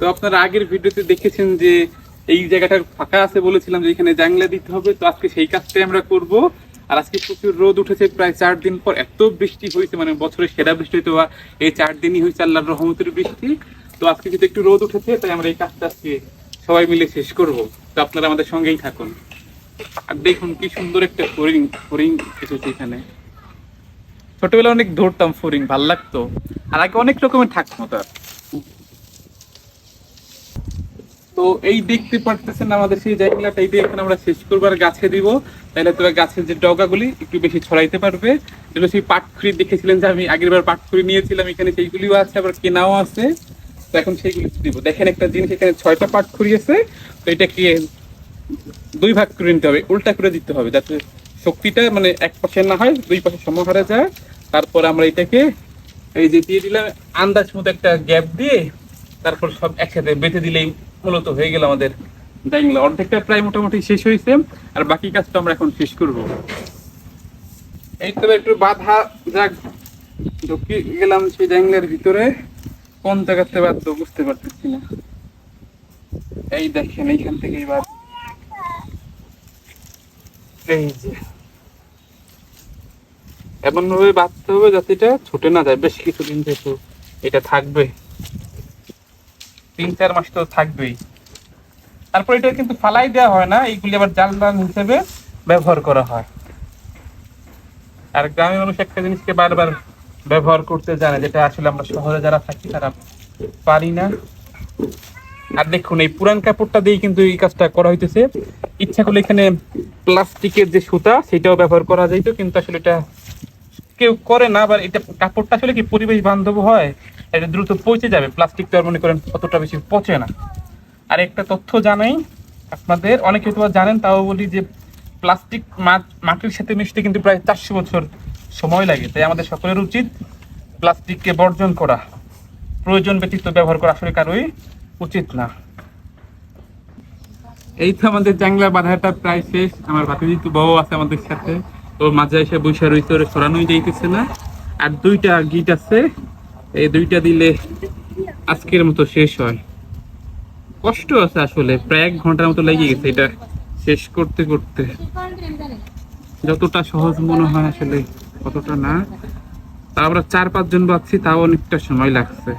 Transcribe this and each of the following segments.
তো আপনারা আগের ভিডিওতে দেখেছেন যে এই জায়গাটা ফাঁকা আছে বলেছিলাম যে এখানে জাংলা দিতে হবে, তো আজকে সেই কাজটাই আমরা করব। আর আজকে প্রচুর রোদ উঠেছে, প্রায় চার দিন পর এত বৃষ্টি হয়েছে মানে বছরের সেরা বৃষ্টি হয়তো বা এই চার দিনই হয়েছে আল্লাহর রহমতের বৃষ্টি। তো আজকে যেহেতু একটু রোদ উঠেছে, তাই আমরা এই কাজটা আজকে সবাই মিলে শেষ করব। তো আপনারা আমাদের সঙ্গেই থাকুন। আর দেখুন কি সুন্দর একটা ফরিং ফরিং এসেছে এখানে। ছোটবেলায় অনেক ধরতাম ফরিং, ভালো লাগতো। আর আগে অনেক রকমের থাকতো তার তো এই দেখতে পারতেছেন আমাদের সেই জায়গাটা দিয়ে এখন আমরা শেষ করব আর গাছে দিব। তাহলে তো গাছের যে ডগাগুলি একটু বেশি ছড়াইতে পারবে। যেগুলো সেই পাটখুরি দেখেছিলেন যে আমি আগের বার পাটখুরি নিয়েছিলাম, এখানে সেইগুলিও আছে, আবার কেনাও আছে। তো এখন সেইগুলি দিব। দেখেন একটা জিনিস, এখানে ছয়টা পাটখুরি আছে। তো এটাকে দুই ভাগ করে নিতে হবে, উল্টা করে দিতে হবে, যাতে শক্তিটা মানে এক পাশে না হয়, দুই পাশে সমাহারে যায়। তারপর আমরা এটাকে এই যে দিয়ে দিলাম, আন্দাজ মতো একটা গ্যাপ দিয়ে তারপর সব একসাথে বেঁধে দিলেই মূলত হয়ে গেল আমাদের। জাংলা অর্ধেকটা প্রায় মোটামুটি শেষ হয়েছে, আর বাকি কাজটা আমরা এখন শেষ করব। এই তো একটু বাধা যাক, ঢুকে গেলাম সেই জাংলার ভিতরে। কোন জায়গাতে বাধ্য বুঝতে পারতেছি না। এই দেখেন, এইখান থেকে এবার। এই যে। এমন ভাবে বাঁধতে হবে যাতে এটা ছুটে না যায়। বেশ কিছুদিন যেহেতু এটা থাকবে। তিন চার মাস তো থাকবেই। তারপর এটা কিন্তু ফালাই দেওয়া হয় না, এইগুলি আবার জাল জাল হিসেবে ব্যবহার করা হয়। আর গ্রামের মানুষ একটা জিনিসকে বারবার ব্যবহার করতে জানে, যেটা আসলে আমরা শহরে যারা থাকি তারা পারি না। আর দেখুন, এই পুরান কাপড়টা দিয়ে কিন্তু এই কাজটা করা হইতেছে। ইচ্ছা করলে এখানে প্লাস্টিকের যে সুতা, সেটাও ব্যবহার করা যাইতো, কিন্তু আসলে এটা কেউ করে না, আবার এটা কাপড়টা আসলে কি পরিবেশ বান্ধব হয়? এটা দ্রুত পচে যাবে। প্লাস্টিক তো আর মনে করেন অতটা বেশি পচে না। আর একটা তথ্য জানাই আপনাদের, অনেকে বা জানেন, তাও বলি যে প্লাস্টিক মাটির সাথে মিশতে কিন্তু প্রায় চারশো বছর সময় লাগে। তাই আমাদের সকলের উচিত প্লাস্টিককে বর্জন করা। প্রয়োজন ব্যতীত ব্যবহার করা আসলে কারোই উচিত না। এই তো আমাদের জাংলা বাধাটা প্রায় শেষ। আমার ভাতিজি তো বউ আছে আমাদের সাথে। ওর মাঝে এসে বৈশা ওরে সরানোই যাইতেছে না। আর দুইটা গিট আছে। এই দুইটা দিলে আজকের মতো শেষ হয়। কষ্ট আছে আসলে, প্রায় এক ঘণ্টার মতো লেগে গেছে এটা শেষ করতে করতে। যতটা সহজ মনে হয় আসলে ততটা না। তা আমরা চার পাঁচজন বাচ্ছি, তাও অনেকটা সময় লাগছে।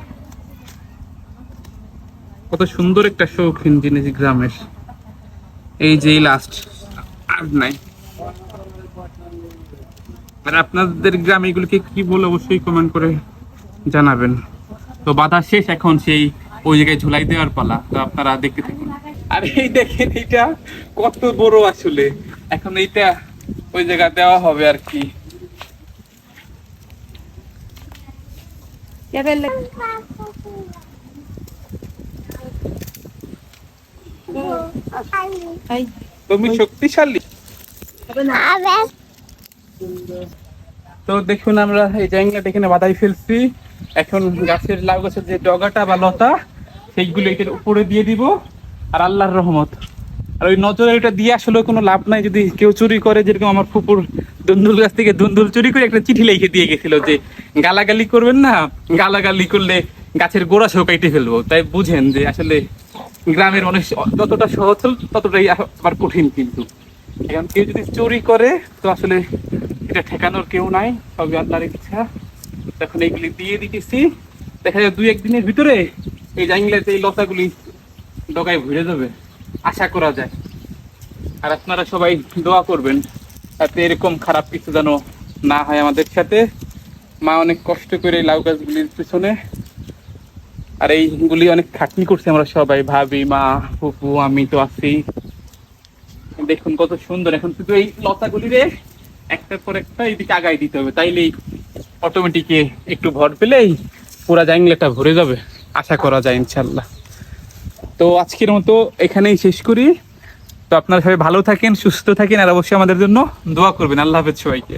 কত সুন্দর একটা শৌখিন জিনিস গ্রামের। এই যে লাস্ট আর নাই। আর আপনাদের গ্রামে এগুলোকে কি বলে অবশ্যই কমেন্ট করে জানাবেন। তো বাধা শেষ এখন সেই ওই জায়গায় ঝুলাই দেওয়ার পালা। তো আপনারা দেখতে থাকুন। আর এই দেখেন এটা কত বড় আসলে। এখন এইটা ওই জায়গায় দেওয়া হবে আর কি. তুমি শক্তিশালী। তো দেখুন আমরা এই জায়গাটা এখানে বাধাই ফেলছি। এখন গাছের লাউ গাছের যে ডগাটা বা লতা, সেইগুলো এটার উপরে দিয়ে দিব, আর আল্লাহর রহমত। আর ওই নজরে ওটা দিয়ে আসলে কোনো লাভ নাই, যদি কেউ চুরি করে, যেরকম আমার ফুপুর দুন্দুল গাছ থেকে দুন্দুল চুরি করে একটা চিঠি লিখে দিয়ে গেছিল যে, গালাগালি করবেন না, গালাগালি করলে গাছের গোড়া সহ কেটে ফেলব। তাই বুঝেন যে আসলে গ্রামের মানুষ যতটা সহজ ততটাই আবার কঠিন কিন্তু। এখন কেউ যদি চুরি করে, তো আসলে এটা ঠেকানোর কেউ নাই সবই আল্লাহর ইচ্ছা। তখন এইগুলি দিয়ে দিতেছি। দেখা যায় দুই একদিনের ভিতরে এই জাইংলাতে এই লতাগুলি ডগায় ভরে যাবে। আশা করা যায়। আর আপনারা সবাই দোয়া করবেন, যাতে এরকম খারাপ কিছু যেন না হয় আমাদের সাথে। মা অনেক কষ্ট করে লাউ গাছগুলির পিছনে। আর এইগুলি অনেক খাটনি করছে আমরা সবাই, ভাবি, মা ফুপু আমি তো আছি। দেখুন কত সুন্দর। এখন শুধু এই লতাগুলি রে একটার পর একটা এইদিকে আগাই দিতে হবে। তাইলেই অটোমেটিক একটু ভর পেলেই পুরা জাংলাটা ভরে যাবে। আশা করা যায় ইনশাল্লাহ তো আজকের মতো এখানেই শেষ করি। তো আপনারা সবাই ভালো থাকেন, সুস্থ থাকেন, আর অবশ্যই আমাদের জন্য দোয়া করবেন। আল্লাহ হাফেজ সবাইকে।